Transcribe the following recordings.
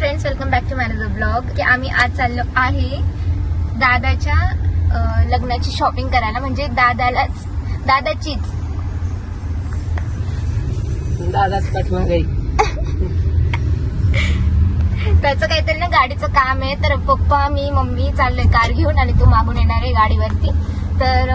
Friends welcome back to manager vlog की आम्ही आज चाललो आहे दादाच्या लग्नाची शॉपिंग करायला. म्हणजे दादालाच दादाचीच. दादाच पाठीमागे त्याचं काहीतरी ना गाडीचं काम आहे. तर पप्पा मी मम्मी चाललोय कार घेऊन आणि तो मागून येणार आहे गाडीवरती. तर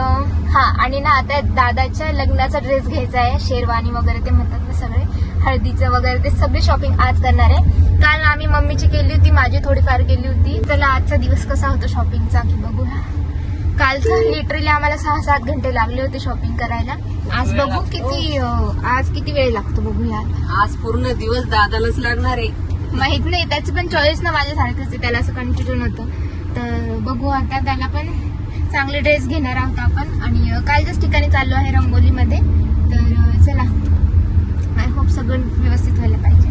हा आणि ना आता दादाच्या लग्नाचा ड्रेस घ्यायचा आहे. शेरवानी वगैरे ते म्हणतात ना सगळे. हळदीचं वगैरे ते सगळी शॉपिंग आज करणार आहे. काल आम्ही मम्मीची केली होती माझी थोडीफार केली होती. चला आजचा दिवस कसा होतो शॉपिंगचा की बघूया. काल तर लिटरली आम्हाला सहा सात घंटे लागले होते शॉपिंग करायला. आज बघू किती आज किती वेळ लागतो बघूया. आज पूर्ण दिवस दादालाच लागणार आहे. माहीत नाही त्याची पण चॉईस ना माझ्यासारखंच आहे. त्याला असं कन्फ्युजन होतं. तर बघू आता त्याला पण चांगले ड्रेस घेणार आहोत आपण. आणि कालच्याच ठिकाणी चाललो आहे रंगोलीमध्ये. तर सगळं व्यवस्थित व्हायला पाहिजे.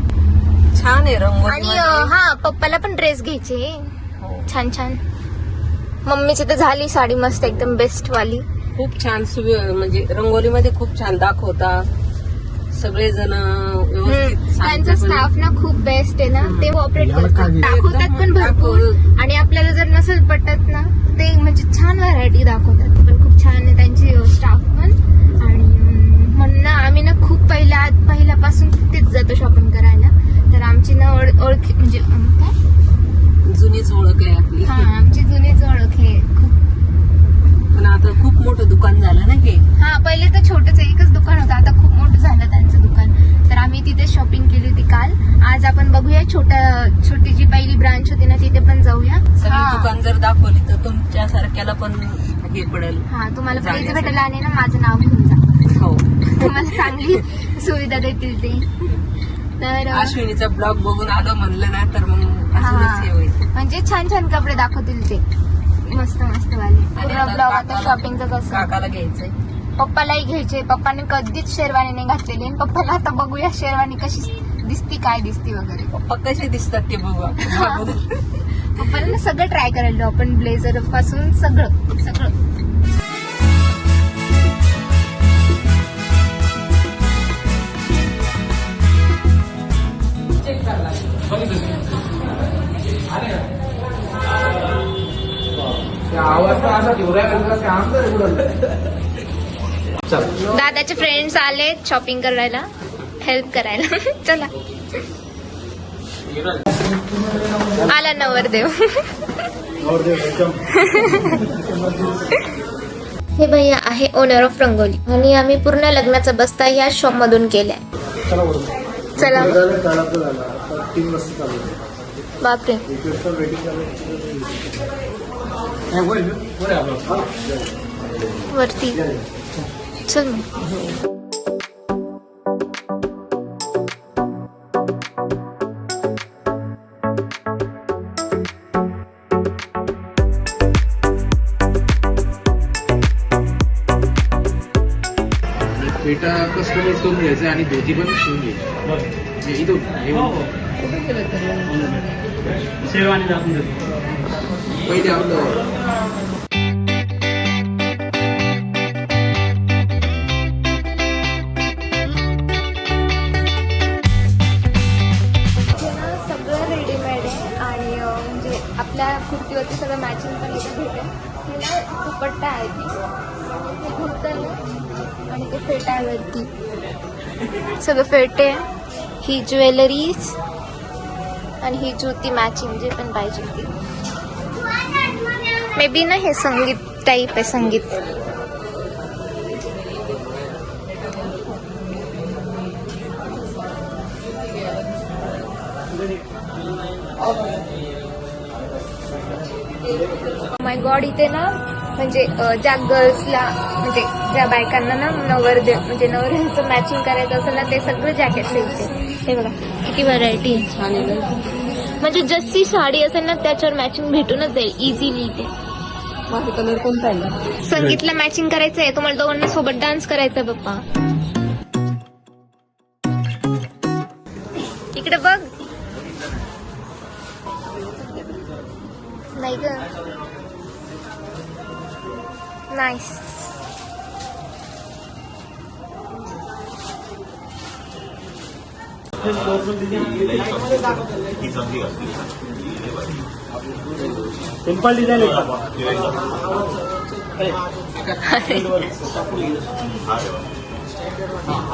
छान आहे रंगोली आणि अं, हा पप्पाला पण ड्रेस घ्यायचे. छान छान. मम्मीची तर झाली साडी मस्त एकदम बेस्ट वाली. खूप छान म्हणजे रंगोलीमध्ये खूप छान दाखवता. सगळेजण व्यवस्थित त्यांचा स्टाफ ना खूप बेस्ट आहे ना. ते ऑपरेट करतात. दाखवतात पण भरपूर. आणि आपल्याला जर नसेल पटत ना ते म्हणजे छान व्हरायटी दाखवतात. पण खूप छान आहे त्यांची स्टाफ पण आणि अं, म्हणून ना आम्ही ना खूप पहिल्या पहिल्यापासून तिथेच जातो शॉपिंग करायला. तर आमची ना ओळ- ओळख म्हणजे काय? जुनीच ओळख आहे आपली. हा आमची जुनीच ओळख आहे. खूप. पण आता खूप मोठं दुकान झालं ना हे? हा पहिले तर छोटंच एकच दुकान होतं. आता खूप मोठं झालं त्यांचं दुकान. तर आम्ही तिथे शॉपिंग केली होती काल. आज आपण बघूया छोट्या छोटी जी पहिली ब्रांच होती ना तिथे पण जाऊया. सगळी. दुकान जर दाखवली तर तुमच्या सारख्याला पण हे पडेल. हा तुम्हाला प्राईज. भेटायला आणि ना माझं नाव तुम्हाला चांगली सुविधा देतील ते. तर अश्विनीचा ब्लॉग बघून आलो म्हणलं ना तर मग. अजूनच हे. होईल. म्हणजे छान छान कपडे दाखवतील ते. मस्त मस्त वाले. पूर्ण ब्लॉग आता शॉपिंगचाच असं काकाला घ्यायचंय. पप्पालाही घ्यायचे पप्पाने कधीच शेरवानी नाही घातलेली आणि पप्पाला आता बघूया शेरवानी कशी दिसती काय दिसती वगैरे. पप्पा कसे दिसतात ते बघू आपण. अगोदर. पप्पाला ना सगळं ट्राय करायला लावू. आपण ब्लेझरपासून सगळं सगळं. दादाचे फ्रेंड्स आले शॉपिंग करायला. हेल्प करायला. चला. आला नवरदेव. हे भैया आहे ओनर ऑफ रंगोली. आणि आम्ही पूर्ण लग्नाचा बस्ता या शॉप मधून केलाय. चला. बापरे. हा. वरती. चल मग. पेटा कस्टमाइज करून घ्यायचं आणि धोती पण शिवून घ्यायची हे इथून हे दाखवून देतो. पहिले आपलं सगळं रेडीमेड आहे. आणि म्हणजे आपल्या कुर्तीवरती सगळं मॅचिंग पण इथे भेटेल हे ना दुपट्टा आहे ती. हे कुर्ता आणि ते. फेटावरती सगळं फेटे ही ज्वेलरीज आणि ही जुती मॅचिंग जे पण पाहिजे ती मे बी ना हे संगीत टाईप आहे संगीत माय गॉड इथे ना म्हणजे ज्या गर्ल्सला म्हणजे ज्या बायकांना ना नवरदेव म्हणजे नवऱ्यांचं मॅचिंग करायचं असेल ना ते सगळं जॅकेट इथे. हे बघा. किती व्हरायटी? म्हणजे जशी साडी असेल ना त्याच्यावर मॅचिंग भेटूनच जाईल इझिली इथे. माझा कलर कोणता आहे? संगीतला मॅचिंग करायचं आहे तुम्हाला दोघांना सोबत डान्स करायचा आहे पप्पा. इकडे बघ. नाही ग. नाईस सिंपल डिझाईन आहे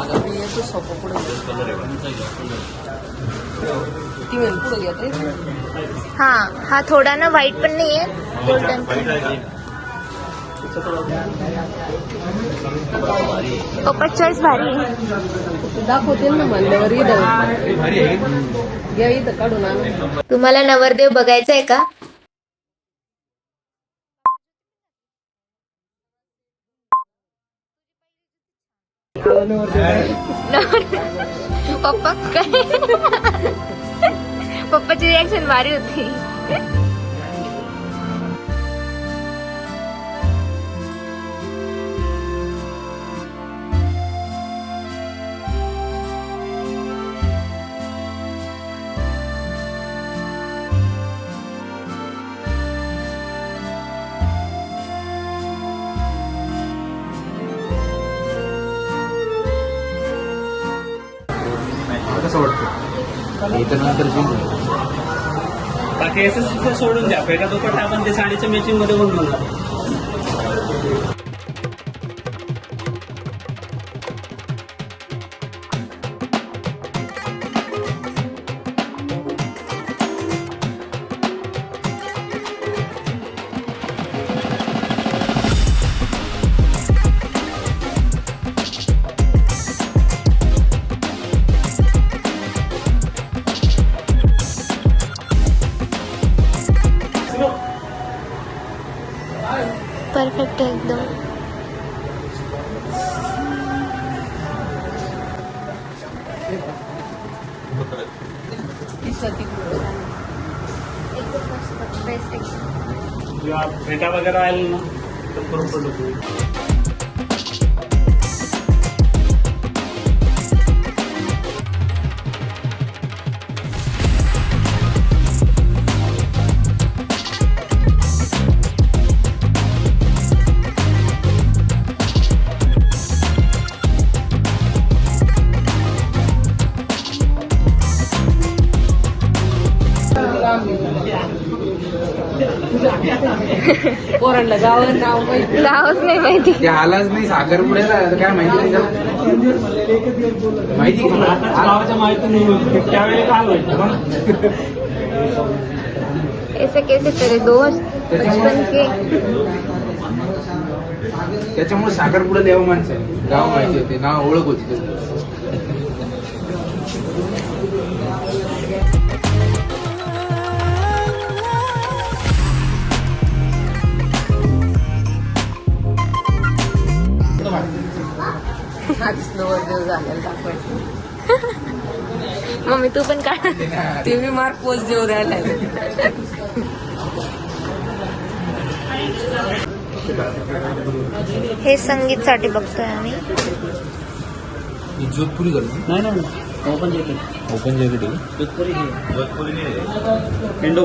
का मी येतो सोपं पुढे ती वेळ पुढे येते हा हा थोडा ना व्हाईट पण नाहीये. गोल्डन पप्पा चॉईस भारी आहे. दाखवते ना म्हणल्यावर घ्या इथं काढून आण तुम्हाला नवरदेव बघायचा आहे का? पप्पा काय? पप्पाची रिॲक्शन भारी होती. वाटतं जिंकलो नंतर बाकी असं सोडून द्या. पहिला दुपट्टा आपण ते साडीच्या मॅचिंगमध्ये बनवणार परफेक्ट एकदम. बेस्ट किंवा फेटा वगैरे आले ना तर बरोबर पोरांना गावात नाव माहिती. गावच नाही माहिती. ते आलाच नाही साखरपुड्याला काय माहिती नाही? माहिती गावाच्या माहिती त्यावेळी मग ऐसे कैसे तेरे दोस्त बचपन के त्याच्यामुळे साखरपुडा देवा माणसं आहे. गाव माहिती होते नाव ओळख होती. आधीच नवरदेव झालेला दाखवायचं. मम्मी तू पण काढ. ते मी मार्क पोच देऊ राहिलाय. हे संगीत साठी बघतोय आम्ही. जोधपुरी झाली नाही नाही open jacket open jacket Jodhpuri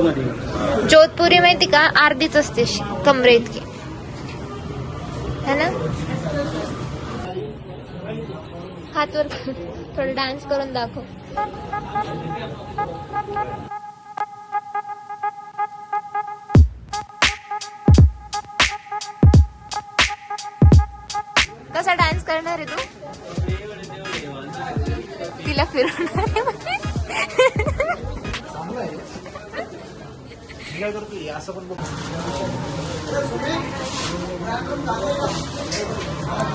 मध्ये जोधपुरी माहिती का? अर्धीच असते कमरे इतकी है ना? हातवर थोडं डान्स करून दाखव. कसा डान्स करणार आहे तू? तिला फिरवणार आहे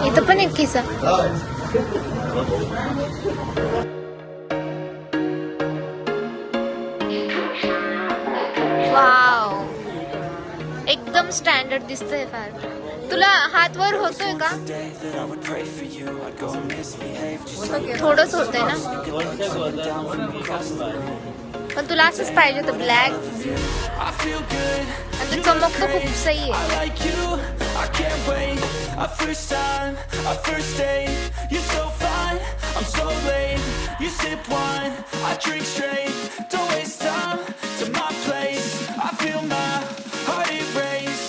इथं पण एक किस्सा. वाव एकदम स्टँडर्ड दिसतंय फार. तुला हात वर होतोय का? थोडंच होतंय ना? पण तुला असंच पाहिजे होतं ब्लॅक आणि तू चमकतो खूप सही आहे. I can't wait. A first time, a first date. You're so fine, I'm so late. You sip wine, I drink straight. Don't waste time to my place. I feel my heart erase.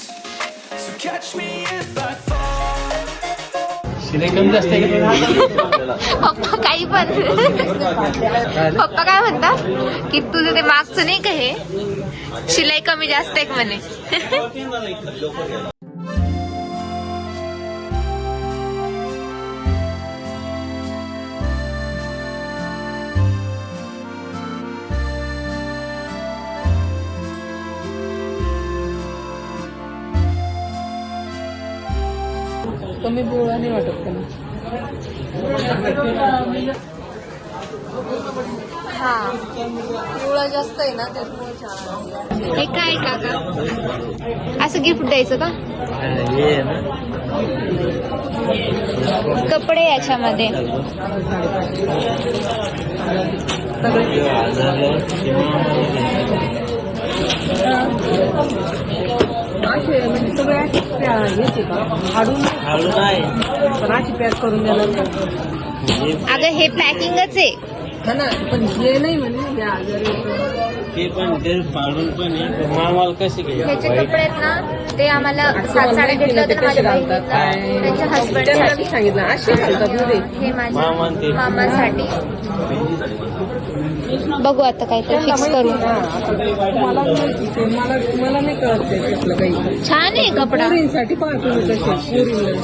So catch me if I fall. पप्पा काही पण पप्पा काय म्हणतात की तुझं ते मागचं नाही का हे शिलाई कमी जास्त आहे म्हणे कमी नाही वाटत त्याला हा. पिवळा जास्त आहे ना त्याच्यामुळे हे काय काका? असं गिफ्ट द्यायचं का? कपडे याच्यामध्ये. असे म्हणजे सगळे असे पॅक करून देणार? अगं हे पॅकिंगच आहे. हा ना पण हे नाही म्हणे हे आजार येतो. ते पण ते पाडून पण आहे. मामाला कसे घ्यायचे ह्याचे कपडे आहेत ना ते आम्हाला सात साडे घेतलं होतं ना माझ्या बहिणीला त्यांच्या त्यांना हस्बंडसाठी सांगितलं असे घालतात ना ते हे मामा माझ्या ते. मामासाठी. बघू आता काहीतरी फिक्स करू मला नाही कळत काही. छान आहे कपडा. पुरींसाठी पुरीला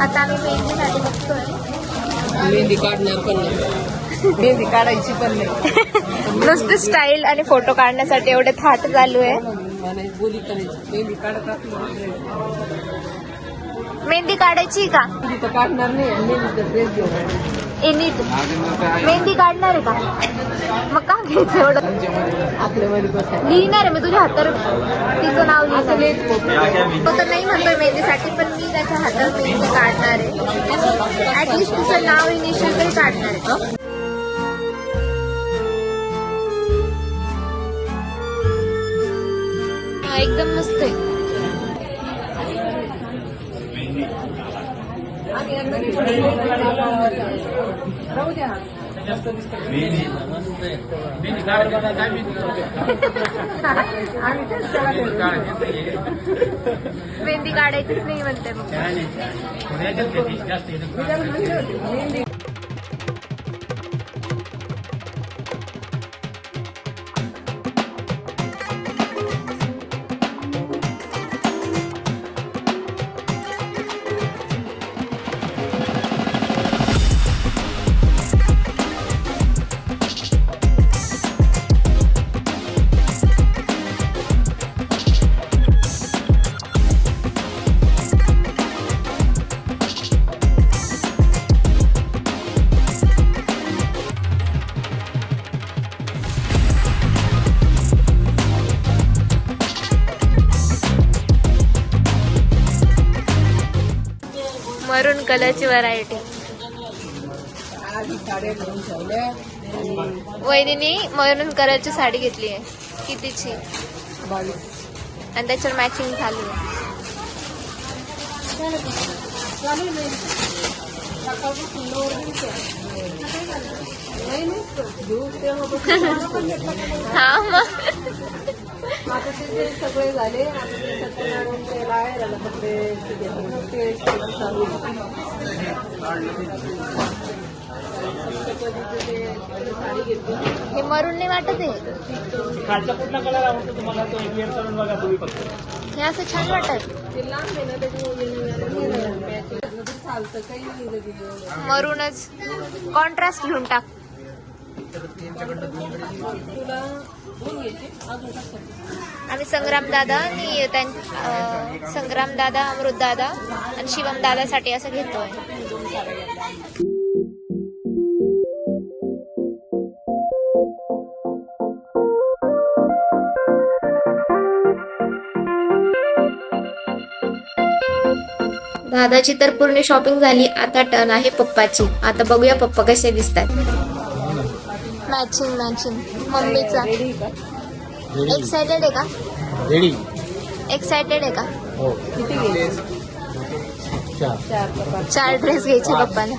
आता आम्ही मेहंदीसाठी बघतोय मेहंदी काढणार पण नाही. मेहंदी काढायची पण नाही. नुसतं स्टाईल आणि फोटो काढण्यासाठी एवढे थाट चालू आहे. बोली करायची मेहंदी काढत मेहंदी काढायची का? काढणार नाही मेहंदी काढणार आहे का? मग का घ्यायचं एवढं? लिहिणार आहे मी तुझ्या हातावर तिचं नाव लिहिलं लिहिणार तो तर नाही म्हणतोय मेहंदीसाठी पण मी त्याच्या हातावर मेहंदी काढणार आहे. ऍटलिस्ट तुझं नाव इनिशियल तरी काढणार आहे. एकदम मस्त आहे. मेहंदी काढायचीच नाही म्हणते मग. मी कलरची व्हरायटी आधी मरून कलरची साडी घेतली आहे. कितीची? आणि त्याच्यावर मॅचिंग चालू आहे. हा मग आता ते जे सगळे झाले आता ते सत्यनारायण चालू हे मरून नाही वाटत आहे? खालचा कुठला कलर आवडतो तुम्हाला? तो एक वेळ करून बघा तुम्ही फक्त. हे असं छान वाटत. ते लांब आहे ना त्याच्यामुळे चालतं काही नाही लगेच. मरूनच कॉन्ट्रास्ट लिहून टाक तुला दोन घ्यायचे अजून टाक. आम्ही संग्राम दादा आणि त्यां संग्राम दादा अमृत दादा आणि शिवम दादासाठी असं घेतोय दादाची तर पूर्ण शॉपिंग झाली आता टर्न आहे पप्पाची. आता बघूया पप्पा कसे दिसतात. मॅचिंग मॅचिंग मम्मीचा. रेडी का एक्सायटेड आहे का? रेडी एक्सायटेड आहे का? हो. किती घ्यायचे चार. ड्रेस घ्यायचे पप्पाला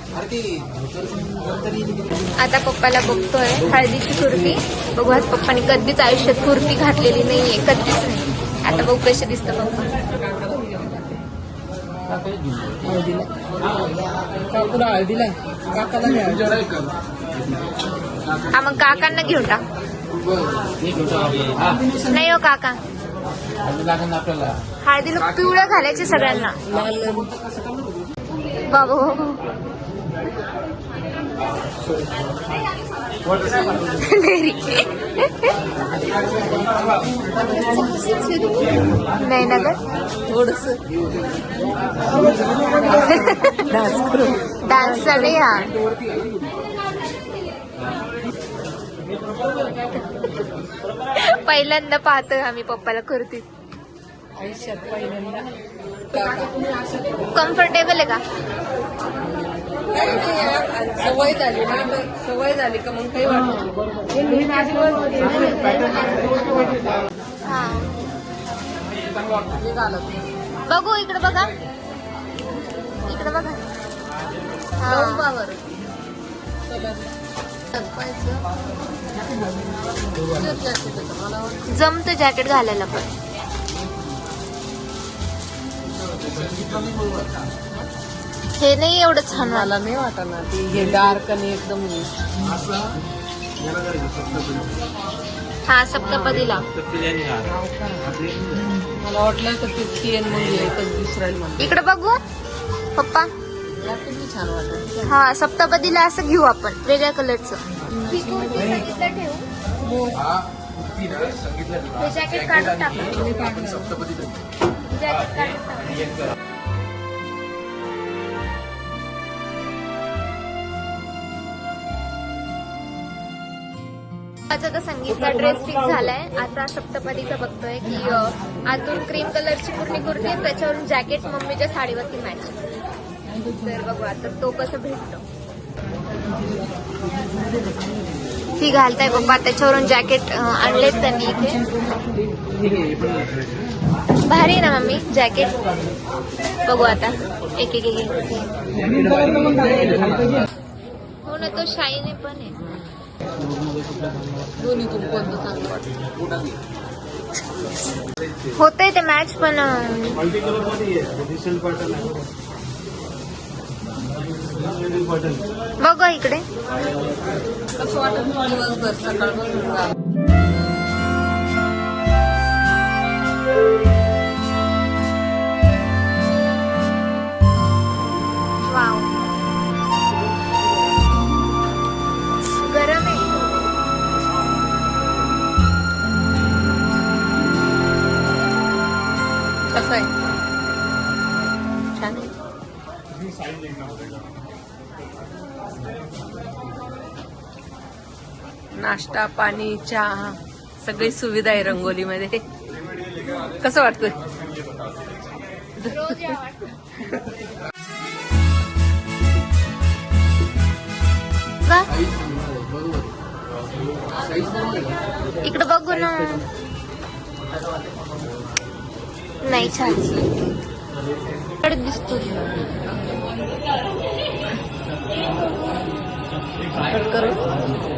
आता पप्पाला बघतोय हळदीची कुर्ती. बघू आज पप्पाने कधीच आयुष्यात कुर्ती घातलेली नाहीये कधीच नाही. आता बघू कसे दिसतं पप्पा. हळदीला काकूला हळदीला काकाला हा मग काकांना घेऊन टाक. नाही हो काका. हळदीला पिवळं घालायचे सगळ्यांना. बाबा हो, हो. नाही ना ग? थोडस. डान्स हा. पहिल्यांदा पाहतोय आम्ही पप्पाला कुर्ती. आयुष्यात पहिल्यांदा. कम्फर्टेबल आहे का? काही नाही सवय झाली ना तर सवय झाली का मग काही वाटत बघू इकडे बघा. इकडे बघा. जमत बरं. जॅकेट घालायला पण. हे नाही एवढं छान वाटलं मला नाही वाटणार ती हे डार्क आणि एकदम हा सप्तपदीला. मला वाटलं तर ती चेन म्हणजे एकच दुसऱ्याला म्हणते इकडे बघू. पप्पा. या किती छान वाटत. हा सप्तपदीला असं घेऊ आपण वेगळ्या कलरचं जॅकेट काढून टाकू. जॅकेट काढून टाकू. माझा तर संगीतचा ड्रेस फिक्स झालाय. आता सप्तपदीचा बघतोय की आतून क्रीम कलरची पूर्ण कुर्ती आहे त्याच्यावरून जॅकेट मम्मीच्या साडीवरती मॅच तर बघू आता तो कसं भेटतो. ती घालताय पप्पा त्याच्यावरून जॅकेट आणलेत त्यांनी इथे. भारी आहे ना मम्मी जॅकेट बघू आता. एक एक एक एक. हो ना तो शाईने पण आहे. होतंय ते मॅच पण बघा इकडे. कसं वाटत सकाळपासून नाश्ता पाणी चहा सगळी सुविधा आहे रंगोलीमध्ये कसं वाटतं. का? इकडे बघू ना नाही छान दिसतो करू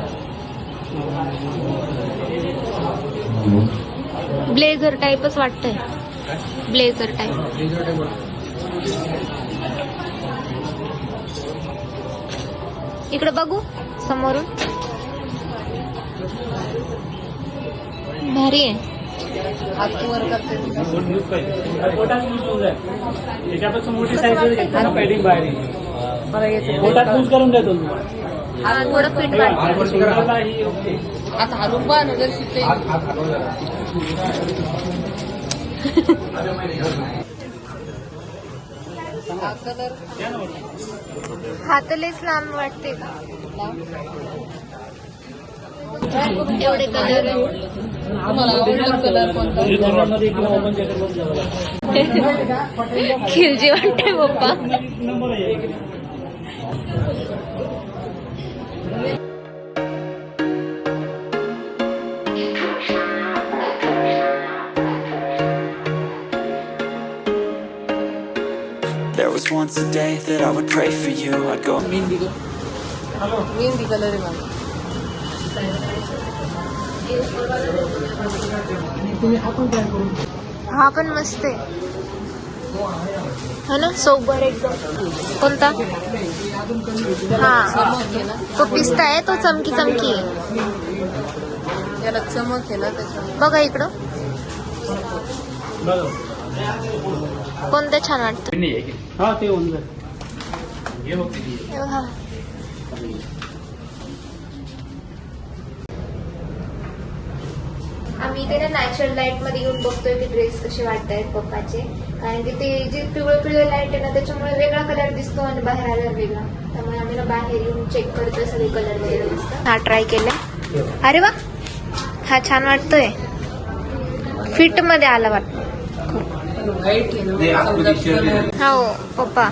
ब्लेझर टाईपच वाटतंय ब्लेझर टाईप इकडे बघू समोरून भारी आहे करून देतो हा थोडं फिट वाटतं शोल्डरला ही ओके हात हलून पहा ना जर शिकते हा हातलेच लांब वाटते. का एवढे कलर कोणता? खिलजी वाटते पप्पा. Once a day that I would pray for you. I'd go. Mehndi colour आहे माझा हा पण मस्त आहे हा ना? सोबर एकदम कोणता? हा। चमक आहे ना तो पिस्ता आहे तो चमकी चमकी आहे याला चमक आहे ना त्याच्यामुळे बघा इकडं। बघा कोणतं छान वाटतं? हा ते होऊन हे. आम्ही इथे ना नॅचरल लाइटमध्ये येऊन बघतोय की ड्रेस कसे वाटतायत पप्पाचे. कारण की ते जे पिवळं पिवळं लाइट आहे ना त्याच्यामुळे वेगळा कलर दिसतो आणि बाहेर आल्यावर वेगळा. त्यामुळे आम्ही ना बाहेर येऊन चेक करतोय सगळे कलर वगैरे दिसतात हा ट्राय केलाय. अरे वा! हा छान वाटतोय. फिटमध्ये आला वाटतं. हो पप्पा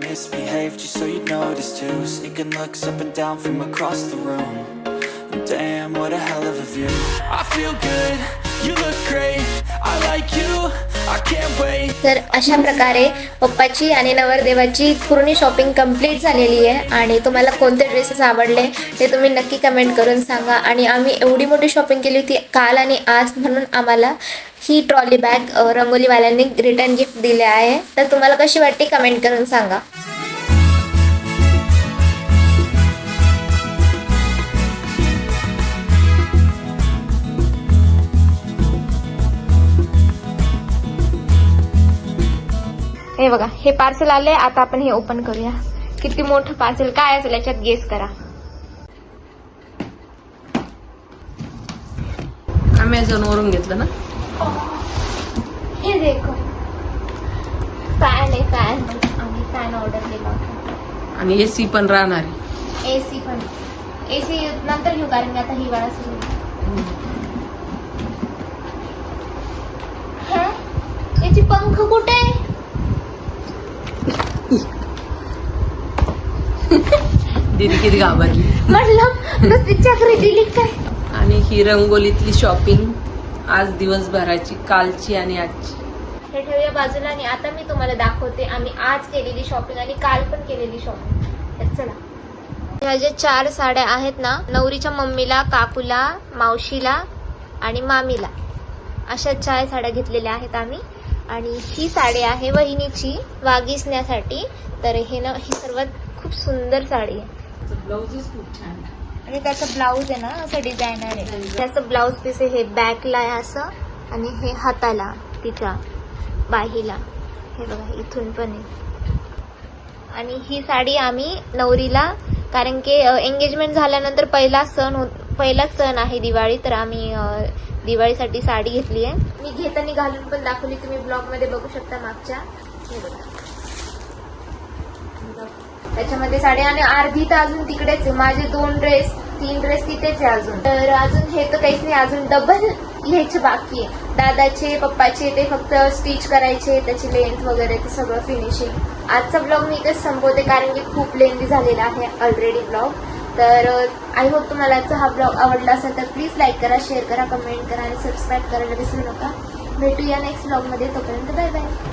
Misbehave just so you'd notice too. Sneaking looks up and down from across the room. Damn, what a hell of a view. I feel good, तर अशा प्रकारे पप्पाची आणि नवरदेवाची पूर्ण शॉपिंग कंप्लीट झालेली आहे आणि तुम्हाला कोणते ड्रेसेस आवडले ते तुम्ही नक्की कमेंट करून सांगा. आणि आम्ही एवढी मोठी शॉपिंग केली होती काल आणि आज म्हणून आम्हाला ही ट्रॉली बॅग रंगोलीवाल्यांनी रिटर्न गिफ्ट दिले आहे. तर तुम्हाला कशी वाटते कमेंट करून सांगा. हे बघा हे पार्सल आले आता आपण हे ओपन करूया. किती मोठं पार्सल काय असेल याच्यात गेस करा. अमेझॉन वरून घेतलं ना? हे. देखो. फॅन आहे फॅन आम्ही फॅन ऑर्डर केला होता. आणि एसी पण राहणार आहे. एसी पण. एसी नंतर घेऊ कारण की आता हिवाळा सुरू आहे. हा? याची पंख कुठे आहे? दीदी किती घाबरली. म्हटलं नुसती चक्री दिली काय? आणि ही रंगोलीतली शॉपिंग आज दिवसभराची कालची आणि आजची. हे ठेवूया बाजूला आणि आता मी तुम्हाला दाखवते आम्ही आज केलेली शॉपिंग आणि काल पण केलेली शॉपिंग तर चला. ह्या ज्या चार साड्या आहेत ना नवरीच्या मम्मीला काकूला मावशीला आणि मामीला अशा चार साड्या घेतलेल्या आहेत आम्ही. आणि ही साडी आहे वहिनीची वागिसण्यासाठी. तर हे ना ही सर्वात खूप सुंदर साडी आहे. ब्लाउजेस खूप छान. आणि त्याचं ब्लाऊज आहे ना असं डिझायनर आहे. त्याचं ब्लाऊज पीस आहे हे बॅकला आहे असं आणि हे हाताला तिच्या बाहीला. हे बघा इथून पण आहे. आणि ही साडी आम्ही नवरीला कारण की एंगेजमेंट झाल्यानंतर पहिला सण पहिलाच सण आहे दिवाळी तर आम्ही दिवाळीसाठी साडी घेतली आहे. मी घेताना घालून पण दाखवली तुम्ही ब्लॉगमध्ये बघू शकता मागच्या. हे बघा. त्याच्यामध्ये साडी आणि अर्धी तर अजून तिकडेच आहे. माझे दोन ड्रेस तीन ड्रेस तिथेच आहे अजून. तर अजून हे तर काहीच नाही अजून डबल घ्यायचे बाकी आहे. दादाचे पप्पाचे ते फक्त स्टिच करायचे त्याची लेंथ वगैरे ते सगळं फिनिशिंग आजचा ब्लॉग मी इथेच संपवते कारण की खूप लेंदी झालेला आहे ऑलरेडी ब्लॉग तर आय होप तुम्हाला आजचा हा ब्लॉग आवडला असेल तर प्लीज लाईक करा शेअर करा कमेंट करा आणि सबस्क्राईब करायला विसरू नका. भेटूया नेक्स्ट ब्लॉगमध्ये तोपर्यंत बाय बाय